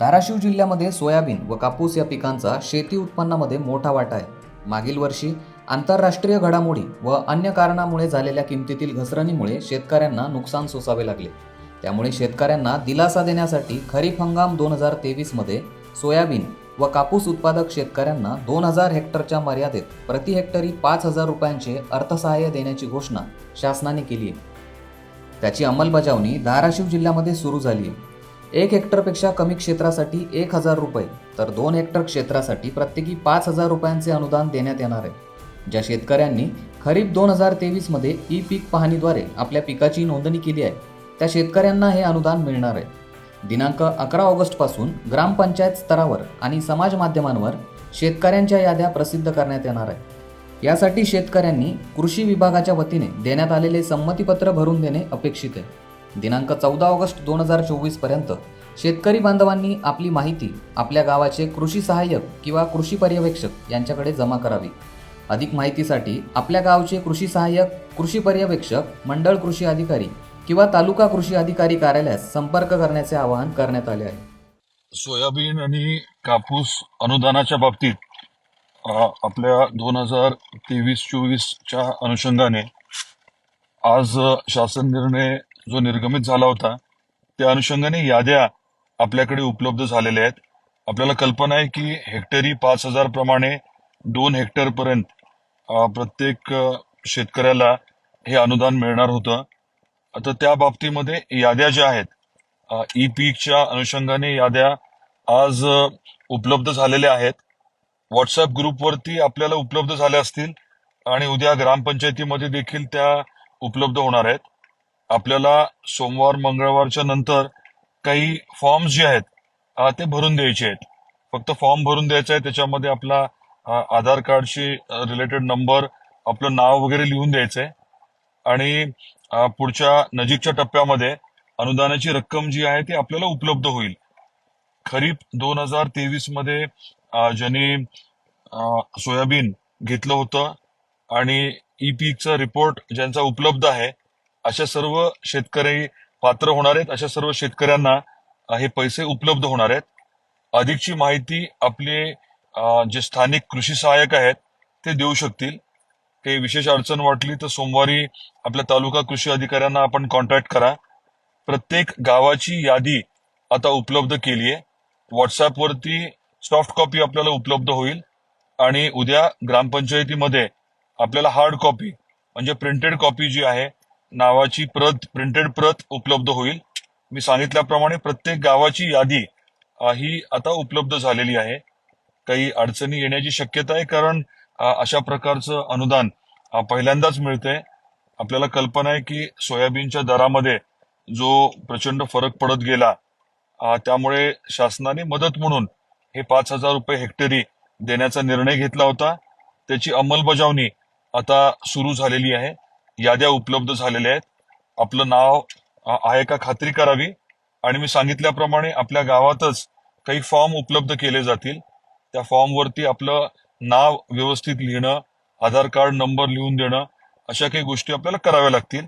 धाराशिव जिल्ह्यामध्ये सोयाबीन व कापूस या पिकांचा शेती उत्पन्नामध्ये मोठा वाटा आहे. मागील वर्षी आंतरराष्ट्रीय घडामोडी व अन्य कारणामुळे झालेल्या किमतीतील घसरणीमुळे शेतकऱ्यांना नुकसान सोसावे लागले. त्यामुळे शेतकऱ्यांना दिलासा देण्यासाठी खरीप हंगाम दोन हजार तेवीसमध्ये सोयाबीन व कापूस उत्पादक शेतकऱ्यांना दोन हजार हेक्टरच्या मर्यादेत प्रति हेक्टरी पाच हजार रुपयांचे अर्थसहाय्य देण्याची घोषणा शासनाने केली आहे. त्याची अंमलबजावणी धाराशिव जिल्ह्यामध्ये सुरू झाली आहे. एक हेक्टरपेक्षा कमी क्षेत्रासाठी एक हजार रुपये तर दोन हेक्टर क्षेत्रासाठी प्रत्येकी पाच हजार रुपयांचे अनुदान देण्यात येणार आहे. ज्या शेतकऱ्यांनी खरीप दोन हजार तेवीसमध्ये ई पीक पाहणीद्वारे आपल्या पिकाची नोंदणी केली आहे त्या शेतकऱ्यांना हे अनुदान मिळणार आहे. दिनांक अकरा ऑगस्टपासून ग्रामपंचायत स्तरावर आणि समाज माध्यमांवर शेतकऱ्यांच्या याद्या प्रसिद्ध करण्यात येणार आहे. यासाठी शेतकऱ्यांनी कृषी विभागाच्या वतीने देण्यात आलेले संमतीपत्र भरून देणे अपेक्षित आहे. दिनांक चौदा ऑगस्ट दोन हजार चोवीसपर्यंत शेतकरी बांधवांनी आपली माहिती आपल्या गावाचे कृषी सहाय्यक किंवा कृषी पर्यवेक्षक यांच्याकडे जमा करावी. अधिक माहितीसाठी आपल्या गावचे कृषी सहाय्यक कृषी पर्यवेक्षक मंडळ कृषी अधिकारी किंवा तालुका कृषी अधिकारी कार्यालयास संपर्क करण्याचे आवाहन करण्यात आले आहे. सोयाबीन आणि कापूस अनुदानाच्या बाबतीत आपल्या दोन हजार तेवीस चोवीसच्या अनुषंगाने आज शासन निर्णय जो निर्गमित झाला होता त्या अनुषंगाने याद्या आपल्याकडे उपलब्ध झालेल्या आहेत. आपल्याला कल्पना आहे की हेक्टरी पाच हजार प्रमाणे दोन हेक्टर पर्यंत प्रत्येक शेतकऱ्याला हे अनुदान मिळणार होतं. आता त्या बाबतीमध्ये याद्या ज्या आहेत ई पीकच्या अनुषंगाने याद्या आज उपलब्ध झालेल्या आहेत. व्हॉट्सअप ग्रुपवरती आपल्याला उपलब्ध झाल्या असतील आणि उद्या ग्रामपंचायतीमध्ये देखील त्या उपलब्ध होणार आहेत. आपल्याला सोमवार मंगळवारच्या नंतर काही फॉर्म्स जे आहेत ते भरून द्यायचे आहेत. फक्त फॉर्म भरून द्यायचा आहे त्याच्यामध्ये आपला आधार कार्डशी रिलेटेड नंबर आपलं नाव वगैरे लिहून द्यायचं आहे आणि पुढच्या नजीकच्या टप्प्यामध्ये अनुदानाची रक्कम जी आहे ती आपल्याला उपलब्ध होईल. खरीप दोन हजार तेवीसमध्ये ज्यांनी सोयाबीन घेतलं होतं आणि ई पीकचा रिपोर्ट ज्यांचा उपलब्ध आहे अशा सर्व शेतकरी पात्र होणार आहेत. अशा सर्व शेतकऱ्यांना हे पैसे उपलब्ध होणार आहेत. अधिकची माहिती आपले जे स्थानिक कृषी सहाय्यक आहेत ते देऊ शकतील. काही विशेष अडचण वाटली तर सोमवारी आपल्या तालुका कृषी अधिकाऱ्यांना आपण कॉन्टॅक्ट करा. प्रत्येक गावाची यादी आता उपलब्ध केली आहे. व्हॉट्सअपवरती सॉफ्ट कॉपी आपल्याला उपलब्ध होईल आणि उद्या ग्रामपंचायतीमध्ये आपल्याला हार्ड कॉपी म्हणजे प्रिंटेड कॉपी जी आहे नावाची प्रत प्रिंटेड प्रत उपलब्ध होईल. मी सांगितल्याप्रमाणे प्रत्येक गावाची यादी ही आता उपलब्ध झालेली आहे. काही अडचणी येण्याची शक्यता आहे कारण अशा प्रकारचं अनुदान पहिल्यांदाच मिळतंय. आपल्याला कल्पना आहे की सोयाबीनच्या दरामध्ये जो प्रचंड फरक पडत गेला त्यामुळे शासनाने मदत म्हणून हे पाच हजार रुपये हेक्टरी देण्याचा निर्णय घेतला होता. त्याची अंमलबजावणी आता सुरू झालेली आहे. याद्या उपलब्ध झालेल्या आहेत. आपलं नाव आहे का खात्री करावी? आणि मी सांगितल्याप्रमाणे आपल्या गावातच काही फॉर्म उपलब्ध केले जातील. त्या फॉर्मवरती आपलं नाव व्यवस्थित लिहिणं आधार कार्ड नंबर लिहून देणं अशा काही गोष्टी आपल्याला कराव्या लागतील.